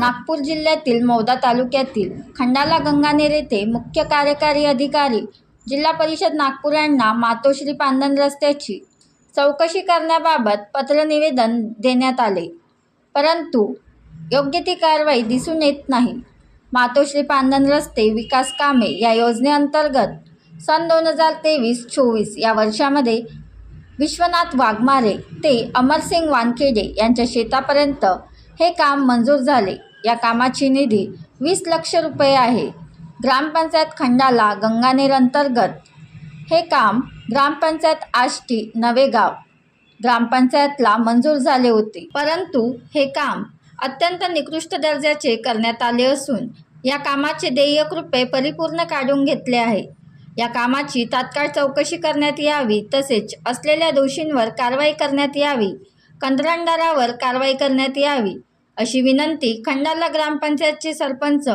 नागपूर जिल्ह्यातील मौदा तालुक्यातील खंडाला गंगानेर येथे मुख्य कार्यकारी अधिकारी जिल्हा परिषद नागपूर यांना मातोश्री पांदन रस्त्याची चौकशी करण्याबाबत पत्रनिवेदन देण्यात आले. परंतु योग्य ती कारवाई दिसून येत नाही. मातोश्री पांदन रस्ते विकास कामे या योजनेअंतर्गत सन दोन हजार तेवीस चोवीस या वर्षामध्ये विश्वनाथ वाघमारे ते अमरसिंग वानखेडे यांच्या शेतापर्यंत हे काम मंजूर झाले. या कामाची निधी वीस लक्ष रुपये आहे. ग्रामपंचायत खंडाला गंगानेर अंतर्गत. हे काम ग्रामपंचायत आष्टी नवेगाव ग्रामपंचायतला मंजूर झाले होते. परंतु हे काम अत्यंत निकृष्ट दर्जाचे करण्यात आले असून या कामाचे देयक रुपये परिपूर्ण काढून घेतले आहे. या कामाची तात्काळ चौकशी करण्यात यावी तसेच असलेल्या दोषींवर कारवाई करण्यात यावी. कंत्राटदारावर कारवाई करण्यात यावी. अशी विनंती खंडाला ग्रामपंचायतचे सरपंच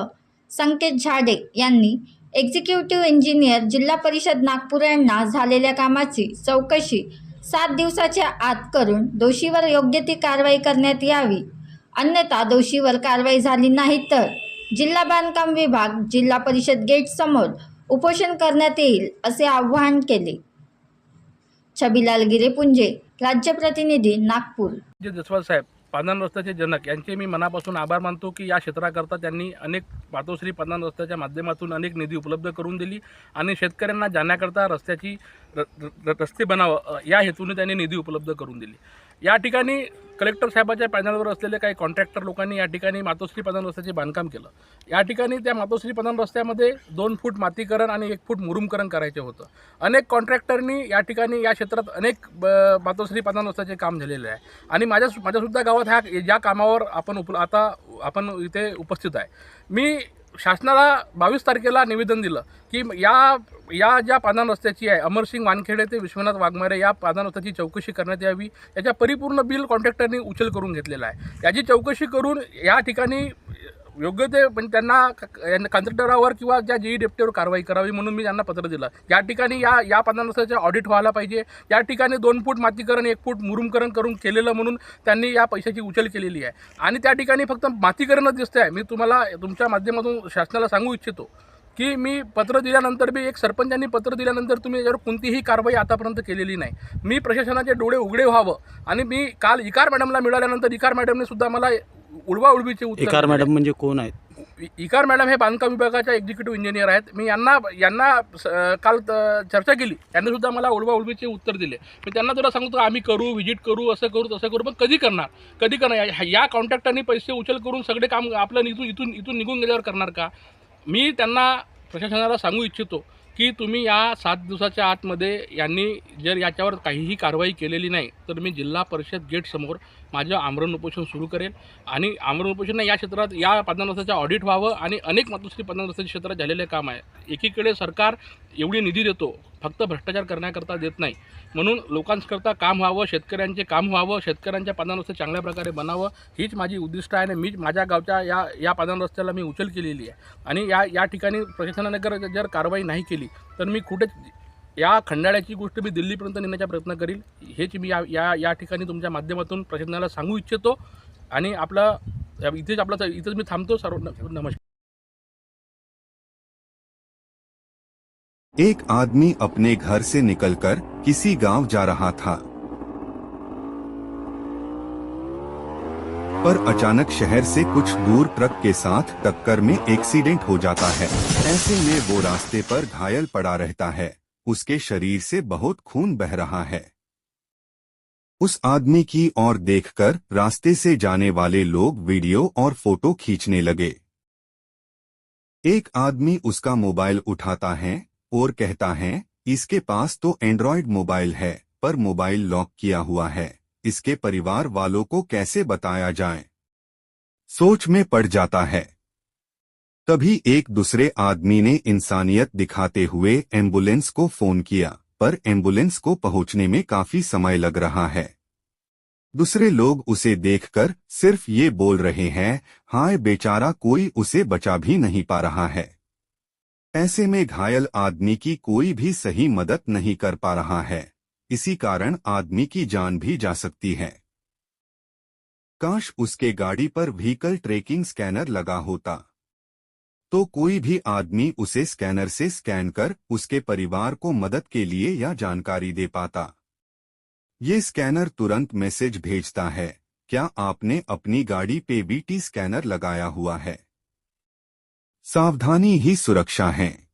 संकेत झाडे यांनी एक्झिक्युटिव्ह इंजिनियर जिल्हा परिषद नागपूर यांना झालेल्या कामाची चौकशी सात दिवसाच्या आत करून दोषीवर योग्य ती कारवाई करण्यात यावी. अन्यथा दोषीवर कारवाई झाली नाही तर जिल्हा बांधकाम विभाग जिल्हा परिषद गेटसमोर उपोषण करण्यात येईल असे आवाहन केले. छबिलाल गिरेपुंजे राज्य प्रतिनिधी नागपूर. जसवाल साहेब पांदन रस्त्याचे जनक यांचे मी मनापासून आभार मानतो की या क्षेत्राकरता त्यांनी अनेक मातोश्री पांदन रस्त्याच्या माध्यमातून अनेक निधी उपलब्ध करून दिली आणि शेतकऱ्यांना जाण्याकरता रस्त्याची रस्ते बनावं या हेतूने त्यांनी निधी उपलब्ध करून दिली. या ठिकाणी कलेक्टर साहेबाच्या पॅनलवर असलेले काही कॉन्ट्रॅक्टर लोकांनी या ठिकाणी मातोश्री पांदन रस्त्याचे बांधकाम केलं. या ठिकाणी त्या मातोश्री पांदन रस्त्यामध्ये दोन फूट मातीकरण आणि एक फूट मुरुमकरण करायचे होतं. अनेक कॉन्ट्रॅक्टरनी या ठिकाणी या क्षेत्रात अनेक ब- मातोश्री पांदन रस्त्याचे काम झालेले आहे. आणि माझ्या माझ्यासुद्धा गावात ह्या ज्या कामावर आपण उप आता आपण इथे उपस्थित आहे. मी शासनाला बावीस तारखेला निवेदन दिलं की या या ज्या पादान रस्त्याची आहे अमरसिंग वानखेडे ते विश्वनाथ वाघमारे या पादान रस्त्याची चौकशी करण्यात यावी याच्या परिपूर्ण बिल कॉन्ट्रॅक्टरनी उचल करून घेतलेला आहे. याची चौकशी करून या ठिकाणी योग्य ते म्हणजे त्यांना कॉन्ट्रॅक्टरावर किंवा ज्या जेई डेप्टीवर कारवाई करावी म्हणून मी त्यांना पत्र दिलं. या ठिकाणी या या पांदन ऑडिट व्हायला पाहिजे. या ठिकाणी दोन फूट मातीकरण एक फूट मुरुमकरण करून केलेलं म्हणून त्यांनी या पैशाची उचल केलेली आहे. आणि त्या ठिकाणी फक्त मातीकरणच दिसतं आहे मी तुम्हाला तुमच्या माध्यमातून शासनाला सांगू इच्छितो. की मी पत्र दिल्यानंतर बी एक सरपंचांनी पत्र दिल्यानंतर तुम्ही याच्यावर कोणतीही कारवाई आतापर्यंत केलेली नाही. मी प्रशासनाचे डोळे उघडे व्हावं आणि मी काल इकार मॅडमला मिळाल्यानंतर इकार मॅडमने सुद्धा मला उडवा उडवीचे दिले. मॅडम म्हणजे कोण आहेत? इकार मॅडम हे बांधकाम विभागाच्या एक्झिक्युटिव्ह इंजिनियर आहेत. मी यांना यांना काल चर्चा केली. त्यांनी सुद्धा मला उडवा उडवीचे उत्तर दिले. मी त्यांना तुला सांगतो आम्ही करू व्हिजिट करू असं करू तसं करू पण कधी करणार? कधी करणार? या- या कॉन्ट्रॅक्टरनी पैसे उचल करून सगळे काम आपलं इथून इथून इथून निघून गेल्यावर करणार का? मी त्यांना प्रशासनाला सांगू इच्छितो की तुम्ही या सात दिवसाच्या आतमध्ये यांनी जर याच्यावर काहीही कारवाई केलेली नाही तर मी जिल्हा परिषद गेटसमोर माझं आमरण उपोषण सुरू करेल आणि आमरण उपोषण या क्षेत्रात या पदांवरचं ऑडिट व्हावं आणि अनेक मातोश्री पदांवरच्या क्षेत्रात झालेले काम आहे. एकीकडे सरकार एवढी निधी देतो फक्त भ्रष्टाचार करण्याकरता देत नाही. म्हणून लोकांकरता काम व्हावं शेतकऱ्यांचे काम व्हावं शेतकऱ्यांच्या पादांरस्ते चांगल्या प्रकारे बनावं हीच माझी उद्दिष्ट आहे आणि मीच माझ्या गावच्या या या पादान रस्त्याला मी उचल केलेली आहे. आणि या या ठिकाणी प्रशासनाने जर जर कारवाई नाही केली तर मी कुठेच या खंडाळ्याची गोष्ट मी दिल्लीपर्यंत नेण्याचा प्रयत्न करील हेच मी या या या ठिकाणी तुमच्या माध्यमातून प्रशासनाला सांगू इच्छितो. आणि आपलं इथेच आपलं इथेच मी थांबतो. सर्व नमस्कार. एक आदमी अपने घर से निकलकर किसी गाँव जा रहा था। पर अचानक शहर से कुछ दूर ट्रक के साथ टक्कर में एक्सीडेंट हो जाता है। ऐसे में वो रास्ते पर घायल पड़ा रहता है। उसके शरीर से बहुत खून बह रहा है। उस आदमी की ओर देखकर रास्ते से जाने वाले लोग वीडियो और फ़ोटो खींचने लगे। एक आदमी उसका मोबाइल उठाता है और कहता है, इसके पास तो एंड्रॉयड मोबाइल है, पर मोबाइल लॉक किया हुआ है, इसके परिवार वालों को कैसे बताया जाए? सोच में पड़ जाता है। तभी एक दूसरे आदमी ने इंसानियत दिखाते हुए एंबुलेंस को फ़ोन किया, पर एंबुलेंस को पहुँचने में काफ़ी समय लग रहा है। दूसरे लोग उसे देखकर सिर्फ़ ये बोल रहे हैं, हाय बेचारा, कोई उसे बचा भी नहीं पा रहा है। ऐसे में घायल आदमी की कोई भी सही मदद नहीं कर पा रहा है। इसी कारण आदमी की जान भी जा सकती है। काश उसके गाड़ी पर व्हीकल ट्रैकिंग स्कैनर लगा होता। तो कोई भी आदमी उसे स्कैनर से स्कैन कर उसके परिवार को मदद के लिए या जानकारी दे पाता। ये स्कैनर तुरंत मैसेज भेजता है, क्या आपने अपनी गाड़ी पे बीटी स्कैनर लगाया हुआ है? सावधानी ही सुरक्षा है।